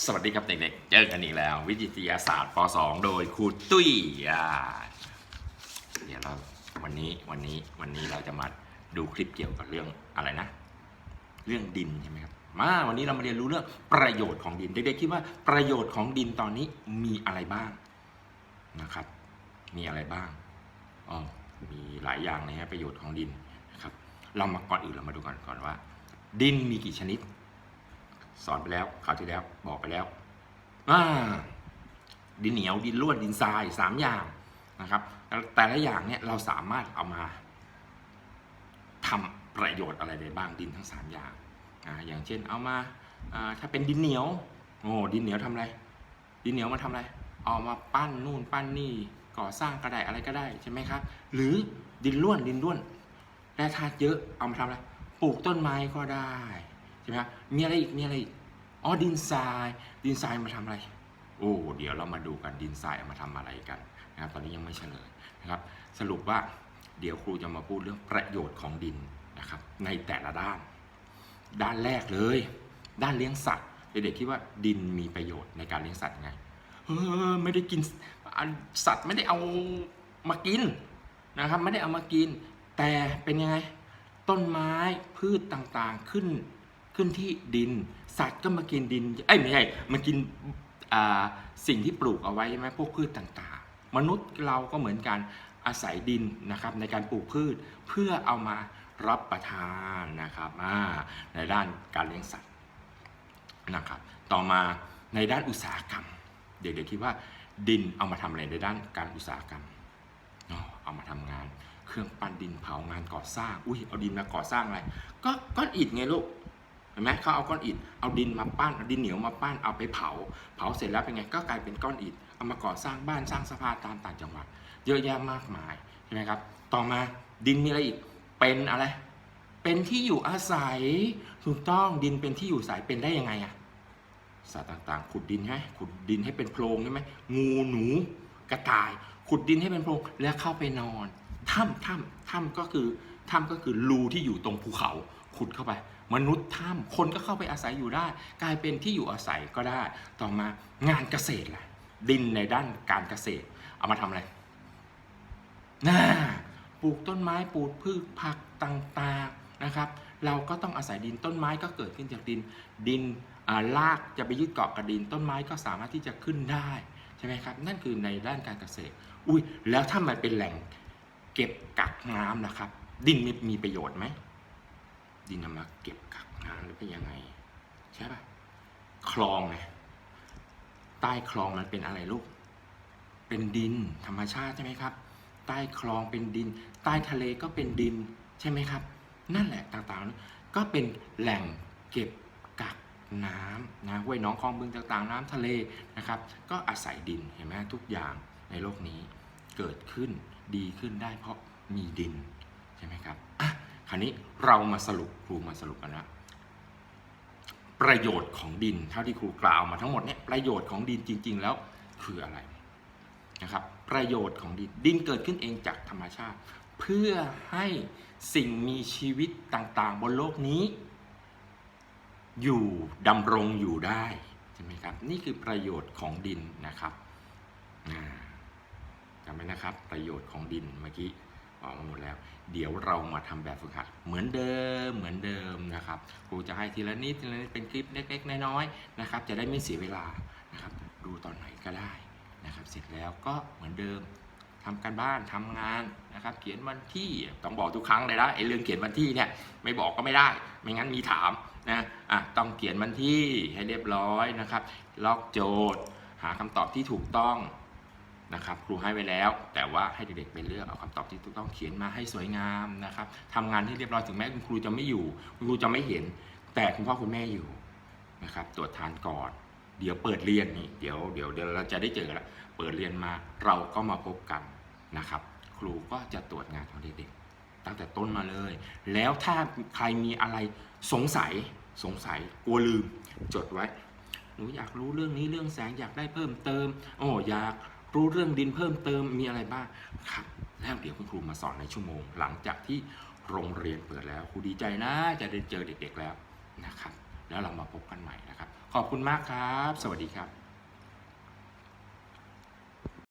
สวัสดีครับเด็กๆ เจอกันอีกแล้ว วิทยาศาสตร์ป .2 โดยครูตุ้ยอ่าเดี๋ยวเราวันนี้วันนี้วันนี้เราจะมาดูคลิปเกี่ยวกับเรื่องอะไรนะ เรื่องดินใช่ไหมครับมาวันนี้เรามาเรียนรู้เรื่องประโยชน์ของดินเด็กๆคิดว่าประโยชน์ของดินตอนนี้มีอะไรบ้างนะครับ มีอะไรบ้างอ๋อมีหลายอย่างนะฮะประโยชน์ของดินนะครับ เรามาก่อนอื่นเรามาดูก่อนก่อนว่า ดินมีกี่ชนิด สอนไปแล้วคราวที่แล้วบอกไปแล้วอ่าดินเหนียวดินร่วนดินทรายสามอย่างนะครับ แต่และอย่างเนี่ยเราสามารถเอามาทำประโยชน์อะไรได้บ้างดินทั้งสามอย่างอ่าอย่างเช่นเอามาถ้าเป็นดินเหนียวโอ้ดินเหนียวทำอะไร ดินเหนียวมาทำอะไร เอามาปั้นนู่นปั้นนี่ก่อสร้างก็ไดอะไรก็ได้ใช่ไหมครับ หรือดินร่วนดินร่วนแร่ธาตุเยอะเอามาทำอะไรปลูกต้นไม้ก็ได้ ใช่ไหมมีอะไรอีกมีอะไรอีกอ๋อดินทรายดินทรายมาทำอะไร โอ้เดี๋ยวเรามาดูกันดินทรายมาทำอะไรกันนะครับตอนนี้ยังไม่เฉลยนะครับ สรุปว่าเดี๋ยวครูจะมาพูดเรื่องประโยชน์ของดินนะครับ ในแต่ละด้าน ด้านแรกเลย ด้านเลี้ยงสัตว์เด็กๆคิดว่าดินมีประโยชน์ในการเลี้ยงสัตว์ยังไงเออไม่ได้กินอันสัตว์ไม่ได้เอามากินนะครับ ไม่ได้เอามากิน แต่เป็นยังไง ต้นไม้พืชต่างๆขึ้น ขึ้นที่ดิน สัตว์ก็มากินดินเอ้ยไม่ใช่มากินสิ่งที่ปลูกเอาไว้ใช่ไหมพวกพืชต่างๆ มนุษย์เราก็เหมือนกันอาศัยดินนะครับในการปลูกพืชเพื่อเอามารับประทานนะครับในด้านการเลี้ยงสัตว์นะครับ ต่อมาในด้านอุตสาหกรรม เด็กๆคิดว่าดินเอามาทำอะไรในด้านการอุตสาหกรรมเอามาทำงาน เครื่องปั้นดินเผางานก่อสร้าง อุ้ยเอาดินมาก่อสร้างอะไร ก็ก้อนอิฐไงลูก เห็นไหมเขาเอาก้อนอิฐเอาดินมาปั้นเอาดินเหนียวมาปั้นเอาไปเผา เผาเสร็จแล้วเป็นไงก็กลายเป็นก้อนอิฐเอามาก่อสร้างบ้านสร้างสะพานตามต่างจังหวัด เยอะแยะมากมายใช่ไหมครับ ต่อมาดินมีอะไรอีกเป็นอะไร เป็นที่อยู่อาศัยถูกต้องดินเป็นที่อยู่อาศัยเป็นได้ยังไงอะสัตว์ต่างๆ ขุดดินใช่ไหมขุดดินให้เป็นโพรงใช่ไหมงูหนูกระต่าย ขุดดินให้เป็นโพรงแล้วเข้าไปนอนถ้ำถ้ำถ้ำก็คือถ้ำก็คือรูที่อยู่ตรงภูเขา ขุดเข้าไป มนุษย์ถ้ำคนก็เข้าไปอาศัยอยู่ได้ กลายเป็นที่อยู่อาศัยก็ได้ ต่อมางานเกษตรล่ะดินในด้านการเกษตร เอามาทำอะไรน่าปลูกต้นไม้ปลูกพืชผักต่างๆนะครับ เราก็ต้องอาศัยดินต้นไม้ก็เกิดขึ้นจากดิน ดินอ่ารากจะไปยึดเกาะกับดินต้นไม้ก็สามารถที่จะขึ้นได้ใช่ไหมครับ นั่นคือในด้านการเกษตร อุ้ยแล้วถ้ามันเป็นแหล่งเก็บกักน้ำนะครับ ดินมีประโยชน์ไหม ดินเอามาเก็บกักน้ำหรือเป็นยังไง ใช่ปะคลองไงใต้คลองมันเป็นอะไรลูก เป็นดินธรรมชาติใช่ไหมครับ ใต้คลองเป็นดิน ใต้ทะเลก็เป็นดินใช่ไหมครับ นั่นแหละต่างๆ ก็เป็นแหล่งเก็บกักน้ำนะห้วยน้องคลองบึงต่างๆ น้ำทะเลนะครับ ก็อาศัยดินเห็นไหมทุกอย่างในโลกนี้เกิดขึ้นดีขึ้นได้เพราะมีดินใช่ไหมครับอะ ราวนี้เรามาสรุปครูมาสรุปกันนะประโยชน์ของดินเท่าที่ครูกล่าวมาทั้งหมดเนี่ยประโยชน์ของดินจริง ๆ แล้วคืออะไรนะครับประโยชน์ของดินดินเกิดขึ้นเองจากธรรมชาติ เพื่อให้สิ่งมีชีวิตต่างๆ บนโลกนี้ อยู่ดำรงอยู่ได้ใช่ไหมครับนี่คือประโยชน์ของดินนะครับจำไว้นะครับประโยชน์ของดินเมื่อกี้ บอกมาหมดแล้ว เดี๋ยวเรามาทำแบบฝึกหัด เหมือนเดิมเหมือนเดิมนะครับครูจะให้ทีละนิดทีละนิดเป็นคลิปเล็ก ๆ น้อยๆนะครับ จะได้ไม่เสียเวลานะครับดูตอนไหนก็ได้นะครับ เสร็จแล้วก็เหมือนเดิมทำการบ้านทำงานนะครับ เขียนวันที่ต้องบอกทุกครั้งเลยนะไอ้เรื่องเขียนวันที่เนี่ยไม่บอกก็ไม่ได้ ไม่งั้นมีถามนะอะต้องเขียนวันที่ให้เรียบร้อยนะครับ ลอกโจทย์ หาคำตอบที่ถูกต้อง นะครับครูให้ไว้แล้ว แต่ว่าให้เด็กๆไปเลือกเอาคำตอบที่ถูกต้องเขียนมาให้สวยงามนะครับทำงานให้เรียบร้อยถึงแม้คุณครูจะไม่อยู่ คุณครูจะไม่เห็น แต่คุณพ่อคุณแม่อยู่นะครับตรวจทานก่อนเดี๋ยวเปิดเรียนนี่เดี๋ยวเดี๋ยวเดี๋ยวเราจะได้เจอกันละเปิดเรียนมาเราก็มาพบกันนะครับ ครูก็จะตรวจงานของเด็กๆตั้งแต่ต้นมาเลย แล้วถ้าใครมีอะไรสงสัยสงสัยกลัวลืมจดไว้หนูอยากรู้เรื่องนี้เรื่องแสงอยากได้เพิ่มเติมโอ้อยาก รู้เรื่องดินเพิ่มเติมมีอะไรบ้างครับ แล้วเดี๋ยวคุณครูมาสอนในชั่วโมง หลังจากที่โรงเรียนเปิดแล้วครูดีใจนะจะได้เจอเด็กๆแล้วนะครับ แล้วเรามาพบกันใหม่นะครับ ขอบคุณมากครับ สวัสดีครับ